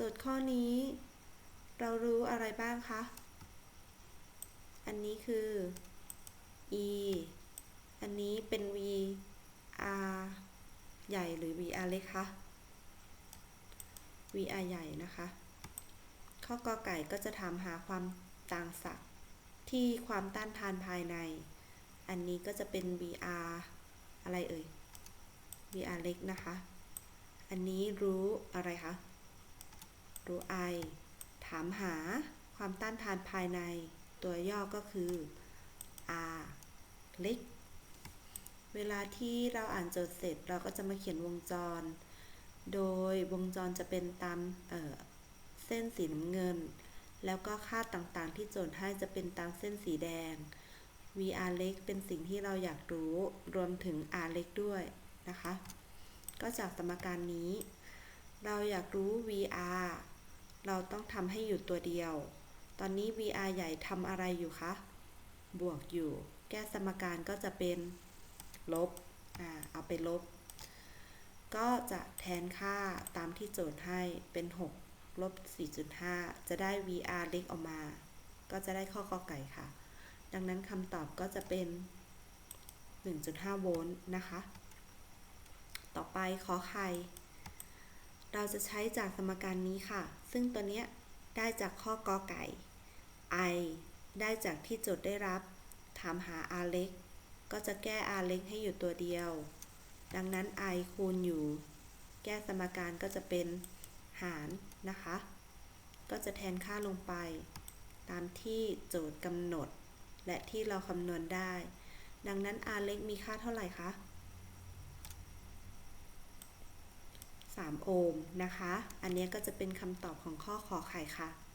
โจทย์ข้อนี้ เรารู้อะไรบ้างคะ อันนี้คือ e อันนี้เป็น v r ใหญ่หรือ v r เล็กคะ v r ใหญ่นะคะ ข้อกอไก่ก็จะถามหาความต่างศักย์ที่ความต้านทานภายใน อันนี้ก็จะเป็น VR อะไรเอ่ย VR เล็กนะคะ อันนี้รู้อะไรคะ รู้ I ถามหาความต้านทานภายในตัวย่อก็คือ R เล็ก เวลาที่เราอ่านโจทย์เสร็จเราก็จะมาเขียนวงจร โดยวงจรจะเป็นตามเเส้นสีน้ำเงิน แล้วก็ค่าต่างๆที่โจทย์ให้จะเป็นตามเส้นสีแดง VR เล็กเป็นสิ่งที่เราอยากรู้รวมถึง R เล็กด้วยนะคะ ก็จากสมการนี้ เราอยากรู้ VR เราต้องทำให้อยู่ตัวเดียว ตอนนี้ VR ใหญ่ทำอะไรอยู่คะ บวกอยู่ แก้สมการก็จะเป็นลบ อ่า เอาไปลบ ก็จะแทนค่าตามที่โจทย์ให้เป็น 6 ลบ 4.5 จะได้ VR เล็กออกมา ก็จะได้ข้อกอไก่ค่ะ ดังนั้นคำตอบก็จะเป็น 1.5 โวลต์นะคะ ต่อไปขอไข่ เราจะใช้จากสมการนี้ค่ะ ซึ่งตัวเนี้ยได้จากข้อกอไก่ i ได้จากที่โจทย์ได้รับ ถามหา r เล็ก ก็จะแก้ r เล็กให้อยู่ตัวเดียว ดังนั้น i คูณอยู่ แก้สมการก็จะเป็นหารนะคะ ก็จะแทนค่าลงไป ตามที่โจทย์กำหนด และที่เราคำนวณได้ ดังนั้น r เล็กมีค่าเท่าไหร่คะ 3 โอห์มนะคะ อันนี้ก็จะเป็นคำตอบของข้อขอไข่ค่ะ